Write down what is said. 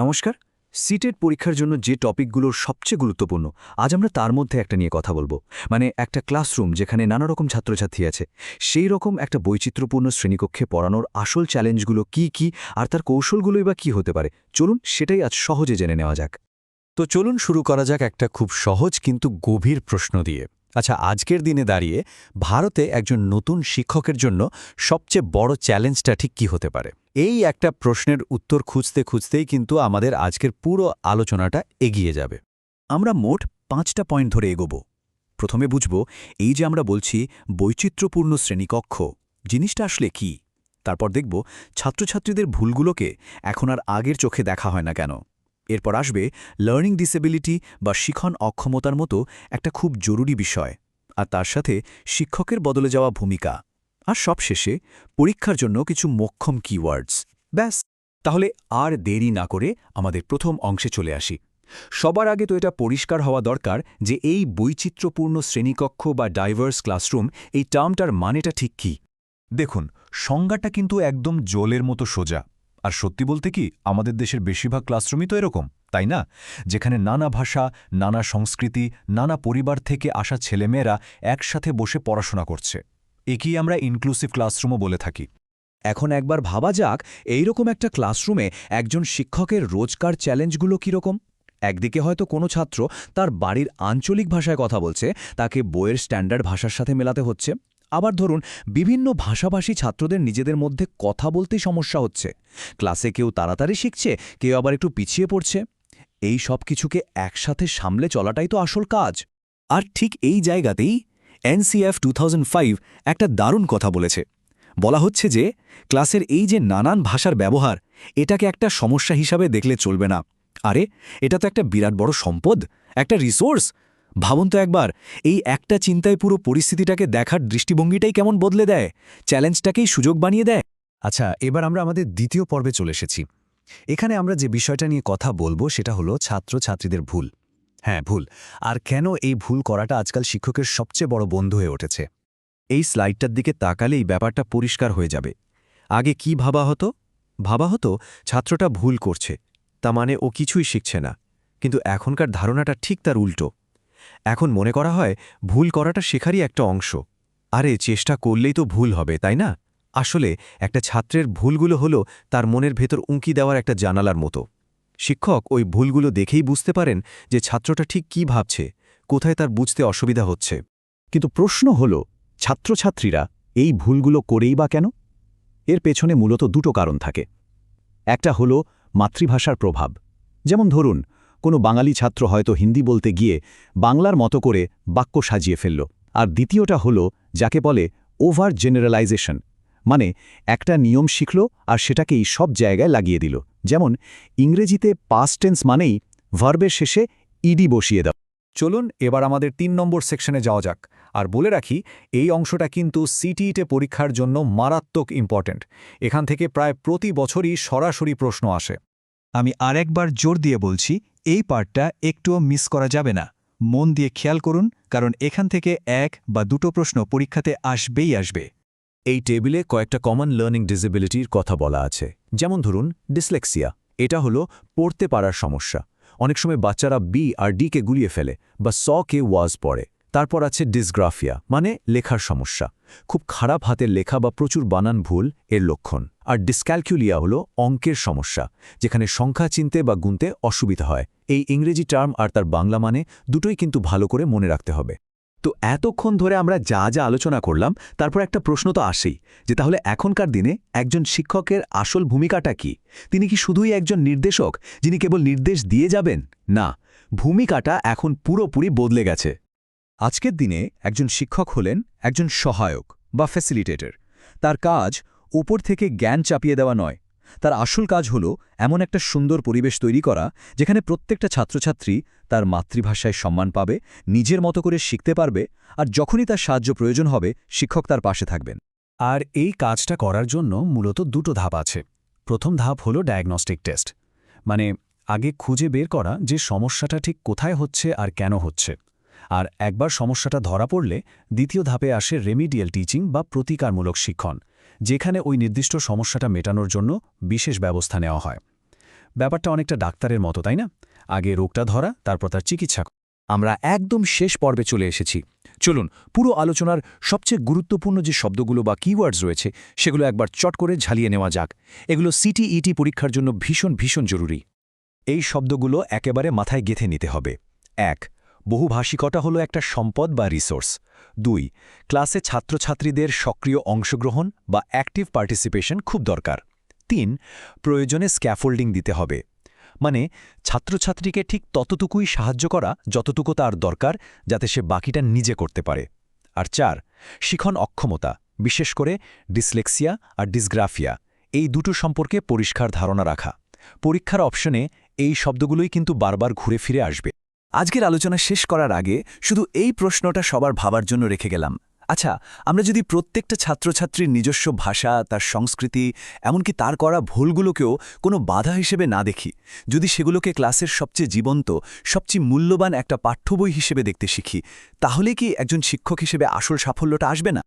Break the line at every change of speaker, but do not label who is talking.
নমস্কার। সিটেট পরীক্ষার জন্য যে টপিকগুলোর সবচেয়ে গুরুত্বপূর্ণ, আজ আমরা তার মধ্যে একটা নিয়ে কথা বলব। মানে একটা ক্লাসরুম যেখানে নানা রকম ছাত্রছাত্রী আছে। সেই রকম একটা বৈচিত্র্যপূর্ণ শ্রেণীকক্ষে পড়ানোর আসল চ্যালেঞ্জগুলো কি কি, আর তার কৌশলগুলোই বা কি হতে পারে? চলুন সেটাই আজ সহজে জেনে নেওয়া যাক।
তো চলুন শুরু করা যাক একটা খুব সহজ কিন্তু গভীর প্রশ্ন দিয়ে। আচ্ছা আজকের দিনে দাঁড়িয়ে ভারতে একজন নতুন শিক্ষকের জন্য সবচেয়ে বড় চ্যালেঞ্জটা ঠিক কি হতে পারে? এই একটা প্রশ্নের উত্তর খুঁজতে খুঁজতেই কিন্তু আমাদের আজকের পুরো আলোচনাটা এগিয়ে যাবে।
আমরা মোট পাঁচটা পয়েন্ট ধরে এগোব। প্রথমে বুঝব, এই যে আমরা বলছি বৈচিত্র্যপূর্ণ শ্রেণীকক্ষ, জিনিসটা আসলে কি? তারপর দেখব ছাত্রছাত্রীদের ভুলগুলোকে এখন আর আগের চোখে দেখা হয় না কেন। এরপর আসবে লার্নিং ডিসেবিলিটি বা শিখন অক্ষমতার মতো একটা খুব জরুরি বিষয়, আর তার সাথে শিক্ষকের বদলে যাওয়া ভূমিকা। আর সবশেষে পরীক্ষার জন্য কিছু মোক্ষম কিওয়ার্ডস ব্যাস, তাহলে আর দেরি না করে আমাদের প্রথম অংশে চলে আসি। সবার আগে তো এটা পরিষ্কার হওয়া দরকার যে এই বৈচিত্র্যপূর্ণ শ্রেণীকক্ষ বা ডাইভার্স ক্লাসরুম এই টার্মটার মানেটা ঠিক কী?
দেখুন, সংজ্ঞাটা কিন্তু একদম জলের মতো সোজা। আর সত্যি বলতে কি, আমাদের দেশের বেশিরভাগ ক্লাসরুমই তো এরকম, তাই না? যেখানে নানা ভাষা, নানা সংস্কৃতি, নানা পরিবার থেকে আসা ছেলেমেয়েরা একসাথে বসে পড়াশোনা করছে। একেই আমরা ইনক্লুসিভ ক্লাসরুমও বলে থাকি।
এখন একবার ভাবা যাক, এইরকম একটা ক্লাসরুমে একজন শিক্ষকের রোজকার চ্যালেঞ্জগুলো কীরকম? একদিকে হয়তো কোনো ছাত্র তার বাড়ির আঞ্চলিক ভাষায় কথা বলছে, তাকে বইয়ের স্ট্যান্ডার্ড ভাষার সাথে মেলাতে হচ্ছে আবার ধরুন, বিভিন্ন ভাষাভাষী ছাত্রদের নিজেদের মধ্যে কথা বলতেই সমস্যা হচ্ছে। ক্লাসে কেউ তাড়াতাড়ি শিখছে, কেউ আবার একটু পিছিয়ে পড়ছে। এই সব কিছুকে একসাথে সামলে চলাটাই তো আসল কাজ। আর ঠিক এই জায়গাতেই এনসিএফ টু একটা দারুণ কথা বলেছে। বলা হচ্ছে যে, ক্লাসের এই যে নানান ভাষার ব্যবহার, এটাকে একটা সমস্যা হিসাবে দেখলে চলবে না। আরে, এটা তো একটা বিরাট বড় সম্পদ, একটা রিসোর্স। ভাবুন তো একবার, এই একটা চিন্তায় পুরো পরিস্থিতিটাকে দেখার দৃষ্টিভঙ্গিটাই কেমন বদলে দেয়, চ্যালেঞ্জটাকেই সুযোগ বানিয়ে দেয়। আচ্ছা এবার আমরা আমাদের দ্বিতীয় পর্বে চলে এসেছি। এখানে আমরা যে বিষয়টা নিয়ে কথা বলব সেটা হলো ছাত্রছাত্রীদের ভুল। হ্যাঁ ভুল। আর কেন এই ভুল করাটা আজকাল শিক্ষকের সবচেয়ে বড় বন্ধু হয়ে উঠেছে? এই স্লাইডটার দিকে তাকালেই ব্যাপারটা পরিষ্কার হয়ে যাবে। আগে কি ভাবা হতো? ভাবা হতো, ছাত্রটা ভুল করছে তা মানে ও কিছুই শিখছে না। কিন্তু এখনকার ধারণাটা ঠিক তার উল্টো। এখন মনে করা হয় ভুল করাটা শেখারই একটা অংশ। আরে, চেষ্টা করলেই তো ভুল হবে, তাই না? আসলে একটা ছাত্রের ভুলগুলো হলো তার মনের ভেতর উঁকি দেওয়ার একটা জানালার মতো। শিক্ষক ওই ভুলগুলো দেখেই বুঝতে পারেন যে ছাত্রটা ঠিক কি ভাবছে, কোথায় তার বুঝতে অসুবিধা হচ্ছে। কিন্তু প্রশ্ন হল, ছাত্রছাত্রীরা এই ভুলগুলো করেই বা কেন? এর পেছনে মূলত দুটো কারণ থাকে। একটা হল মাতৃভাষার প্রভাব। যেমন ধরুন কোনো বাঙালি ছাত্র হয়তো হিন্দি বলতে গিয়ে বাংলার মতো করে বাক্য সাজিয়ে ফেলল। আর দ্বিতীয়টা হল, যাকে বলে ওভার জেনারেলাইজেশন। মানে একটা নিয়ম শিখল আর সেটাকেই সব জায়গায় লাগিয়ে দিল। যেমন, ইংরেজিতে পাস্ট টেন্স মানেই ভার্বের শেষে ইডি বসিয়ে দাও। চলুন এবার আমাদের তিন নম্বর সেকশনে যাওয়া যাক। আর বলে রাখি, এই অংশটা কিন্তু সিটিইটে পরীক্ষার জন্য মারাত্মক ইম্পর্ট্যান্ট এখান থেকে প্রায় প্রতি বছরই সরাসরি প্রশ্ন আসে।
আমি আরেকবার জোর দিয়ে বলছি এই পার্টটা একটুও মিস করা যাবে না। মন দিয়ে খেয়াল করুন, কারণ এখান থেকে এক বা দুটো প্রশ্ন পরীক্ষাতে আসবেই আসবে।
এই টেবিলে কয়েকটা কমন লার্নিং ডিসেবিলিটির কথা বলা আছে। যেমন ধরুন ডিসলেক্সিয়া এটা হলো পড়তে পারার সমস্যা। অনেক সময় বাচ্চারা বি আর ডিকে গুলিয়ে ফেলে বা স কে ওয়াজ পড়ে। তারপর আছে ডিসগ্রাফিয়া মানে লেখার সমস্যা। খুব খারাপ হাতের লেখা বা প্রচুর বানান ভুল এর লক্ষণ। আর ডিসক্যালকুলিয়া হলো অঙ্কের সমস্যা, যেখানে সংখ্যা চিনতে বা গুনতে অসুবিধা হয়। এই ইংরেজি টার্ম আর তার বাংলা মানে দুটোই কিন্তু ভালো করে মনে রাখতে হবে। তো এতক্ষণ ধরে আমরা যা যা আলোচনা করলাম, তারপর একটা প্রশ্ন তো আসেই, যে তাহলে এখনকার দিনে একজন শিক্ষকের আসল ভূমিকাটা কি? তিনি কি শুধুই একজন নির্দেশক, যিনি কেবল নির্দেশ দিয়ে যাবেন? না, ভূমিকাটা এখন পুরোপুরি বদলে গেছে। আজকের দিনে একজন শিক্ষক হলেন একজন সহায়ক বা ফ্যাসিলিটেটর তার কাজ উপর থেকে জ্ঞান চাপিয়ে দেওয়া নয়। তার আসল কাজ হল এমন একটা সুন্দর পরিবেশ তৈরি করা, যেখানে প্রত্যেকটা ছাত্রছাত্রী তার মাতৃভাষায় সম্মান পাবে, নিজের মতো করে শিখতে পারবে, আর যখনই তার সাহায্য প্রয়োজন হবে, শিক্ষক তার পাশে থাকবেন। আর এই কাজটা করার জন্য মূলত দুটো ধাপ আছে। প্রথম ধাপ হল ডায়াগনস্টিক টেস্ট মানে আগে খুঁজে বের করা যে সমস্যাটা ঠিক কোথায় হচ্ছে আর কেন হচ্ছে। আর একবার সমস্যাটা ধরা পড়লে দ্বিতীয় ধাপে আসে রেমিডিয়াল টিচিং বা প্রতিকারমূলক শিক্ষণ, যেখানে ওই নির্দিষ্ট সমস্যাটা মেটানোর জন্য বিশেষ ব্যবস্থা নেওয়া হয়।
ব্যাপারটা অনেকটা ডাক্তারের মতো, তাই না? আগে রোগটা ধরা, তারপর তার চিকিৎসা
আমরা একদম শেষ পর্বে চলে এসেছি। চলুন, পুরো আলোচনার সবচেয়ে গুরুত্বপূর্ণ যে শব্দগুলো বা কিওয়ার্ডস রয়েছে, সেগুলো একবার চট করে ঝালিয়ে নেওয়া যাক। এগুলো সিটিইটি পরীক্ষার জন্য ভীষণ ভীষণ জরুরি।
এই শব্দগুলো একেবারে মাথায় গেথে নিতে হবে। এক বহুভাষিকতা হলো একটা সম্পদ বা রিসোর্স দুই ক্লাসে ছাত্রছাত্রীদের সক্রিয় অংশগ্রহণ বা অ্যাক্টিভ পার্টিসিপেশন খুব দরকার। তিন, প্রয়োজনে স্ক্যাফোল্ডিং দিতে হবে। মানে ছাত্রছাত্রীকে ঠিক ততটুকুই সাহায্য করা যতটুকু তার দরকার যাতে সে বাকিটা নিজে করতে পারে। আর চার, শিখন অক্ষমতা, বিশেষ করে ডিসলেক্সিয়া আর ডিসগ্রাফিয়া এই দুটো সম্পর্কে পরিষ্কার ধারণা রাখা। পরীক্ষার অপশনে এই শব্দগুলোই কিন্তু বারবার ঘুরে ফিরে আসবে।
আজকের আলোচনা শেষ করার আগে শুধু এই প্রশ্নটা সবার ভাবার জন্য রেখে গেলাম। আচ্ছা আমরা যদি প্রত্যেকটা ছাত্রছাত্রীর নিজস্ব ভাষা, তার সংস্কৃতি, এমনকি তার করা ভুলগুলোকেও কোনো বাধা হিসেবে না দেখি, যদি সেগুলোকে ক্লাসের সবচেয়ে জীবন্ত, সবচেয়ে মূল্যবান একটা পাঠ্য বই হিসেবে দেখতে শিখি, তাহলে কি একজন শিক্ষক হিসেবে আসল সাফল্যটা আসবে না?